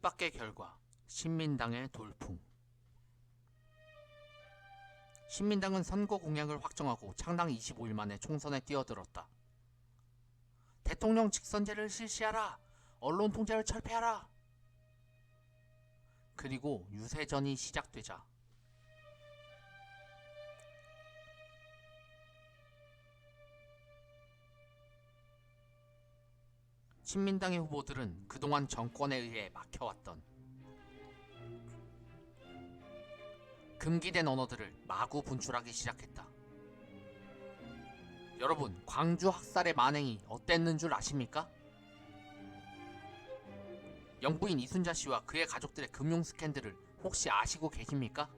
뜻밖의 결과 신민당의 돌풍 신민당은 선거 공약을 확정하고 창당 25일 만에 총선에 뛰어들었다. 대통령 직선제를 실시하라. 언론 통제를 철폐하라. 그리고 유세전이 시작되자 신민당의 후보들은 그동안 정권에 의해 막혀왔던 금기된 언어들을 마구 분출하기 시작했다. 여러분, 광주 학살의 만행이 어땠는 줄 아십니까? 영부인 이순자 씨와 그의 가족들의 금융 스캔들을 혹시 아시고 계십니까?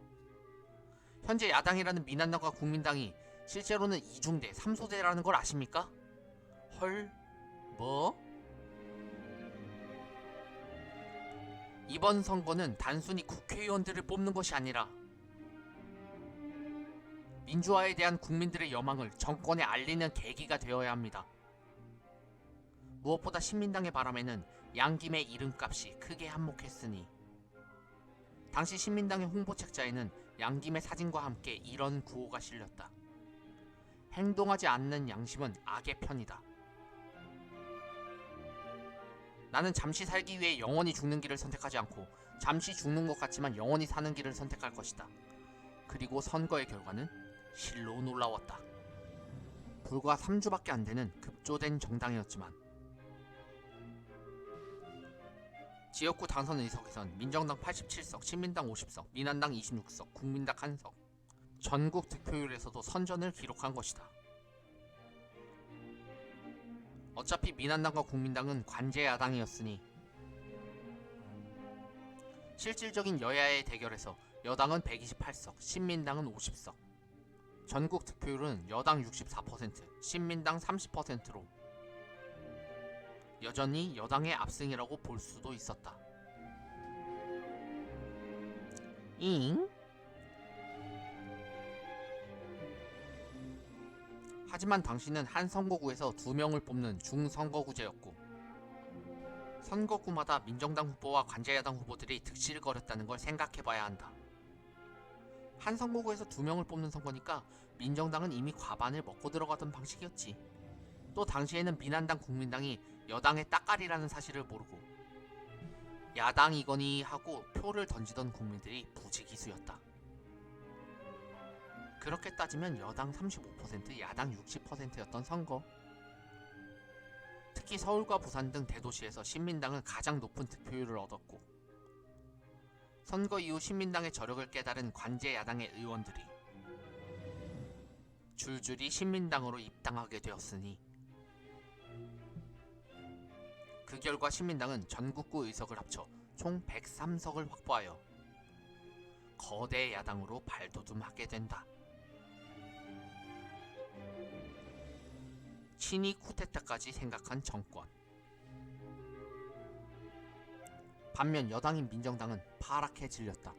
현재 야당이라는 민한당과 국민당이 실제로는 이중대, 삼소대라는 걸 아십니까? 헐, 뭐? 이번 선거는 단순히 국회의원들을 뽑는 것이 아니라 민주화에 대한 국민들의 여망을 정권에 알리는 계기가 되어야 합니다. 무엇보다 신민당의 바람에는 양김의 이름값이 크게 한몫했으니 당시 신민당의 홍보책자에는 양김의 사진과 함께 이런 구호가 실렸다. 행동하지 않는 양심은 악의 편이다. 나는 잠시 살기 위해 영원히 죽는 길을 선택하지 않고 잠시 죽는 것 같지만 영원히 사는 길을 선택할 것이다. 그리고 선거의 결과는 실로 놀라웠다. 불과 3주밖에 안 되는 급조된 정당이었지만 지역구 당선 의석에선 민정당 87석, 신민당 50석, 민한당 26석, 국민당 1석, 전국 득표율에서도 선전을 기록한 것이다. 어차피 민한당과 국민당은 관제 야당이었으니 실질적인 여야의 대결에서 여당은 128석, 신민당은 50석. 전국 득표율은 여당 64%, 신민당 30%로 여전히 여당의 압승이라고 볼 수도 있었다. 잉? 하지만 당신은 한 선거구에서 두 명을 뽑는 중선거구제였고 선거구마다 민정당 후보와 관제야당 후보들이 득실거렸다는 걸 생각해봐야 한다. 한 선거구에서 두 명을 뽑는 선거니까 민정당은 이미 과반을 먹고 들어가던 방식이었지. 또 당시에는 민한당 국민당이 여당의 따까리라는 사실을 모르고 야당이거니 하고 표를 던지던 국민들이 부지기수였다. 그렇게 따지면 여당 35%, 야당 60%였던 선거. 특히 서울과 부산 등 대도시에서 신민당은 가장 높은 득표율을 얻었고 선거 이후 신민당의 저력을 깨달은 관제 야당의 의원들이 줄줄이 신민당으로 입당하게 되었으니 그 결과 신민당은 전국구 의석을 합쳐 총 103석을 확보하여 거대 야당으로 발돋움하게 된다. 친이 쿠데타까지 생각한 정권. 반면 여당인 민정당은 파랗게 질렸다.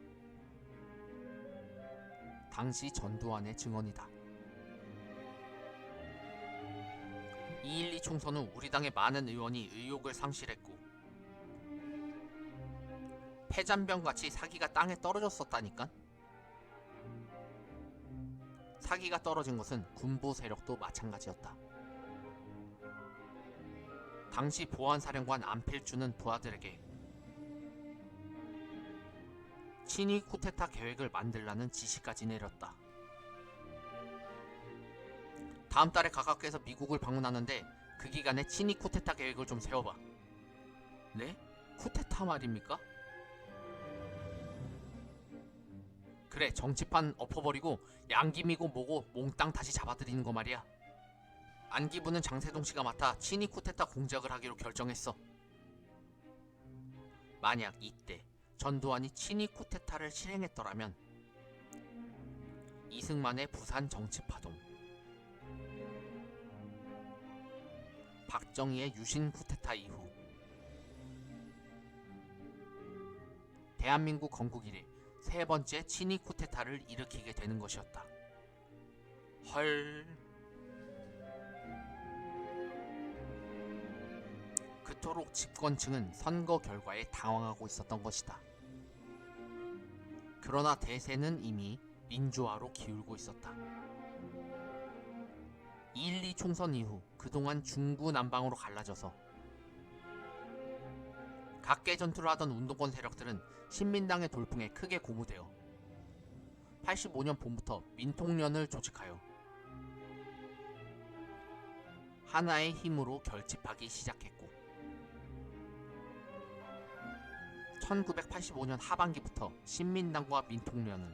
당시 전두환의 증언이다. 2.12 총선 후 우리 당의 많은 의원이 의욕을 상실했고 폐잔병같이 사기가 땅에 떨어졌었다니까? 사기가 떨어진 것은 군부 세력도 마찬가지였다. 당시 보안사령관 안필주는 부하들에게 친이 쿠데타 계획을 만들라는 지시까지 내렸다. 다음 달에 각하께서 미국을 방문하는데 그 기간에 친이 쿠데타 계획을 좀 세워봐. 네? 쿠데타 말입니까? 그래 정치판 엎어버리고 양김이고 뭐고 몽땅 다시 잡아들이는 거 말이야. 안기부는 장세동 씨가 맡아 친이 쿠데타 공작을 하기로 결정했어. 만약 이때 전두환이 친이 쿠데타를 실행했더라면 이승만의 부산 정치 파동 박정희의 유신 쿠데타 이후 대한민국 건국 이래 세 번째 친이 쿠데타를 일으키게 되는 것이었다. 헐 이토록 집권층은 선거 결과에 당황하고 있었던 것이다. 그러나 대세는 이미 민주화로 기울고 있었다. 2.12 총선 이후 그동안 중구난방으로 갈라져서 각계 전투를 하던 운동권 세력들은 신민당의 돌풍에 크게 고무되어 85년 봄부터 민통련을 조직하여 하나의 힘으로 결집하기 시작했고 1985년 하반기부터 신민당과 민통련은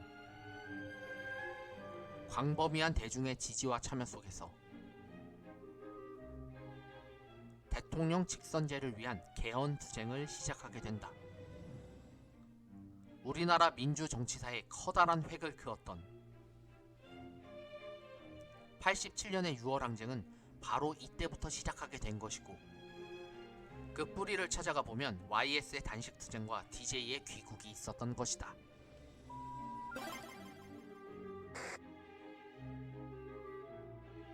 광범위한 대중의 지지와 참여 속에서 대통령 직선제를 위한 개헌 투쟁을 시작하게 된다. 우리나라 민주 정치사에 커다란 획을 그었던 87년의 6월 항쟁은 바로 이때부터 시작하게 된 것이고 그 뿌리를 찾아가 보면 YS의 단식 투쟁과 DJ의 귀국이 있었던 것이다.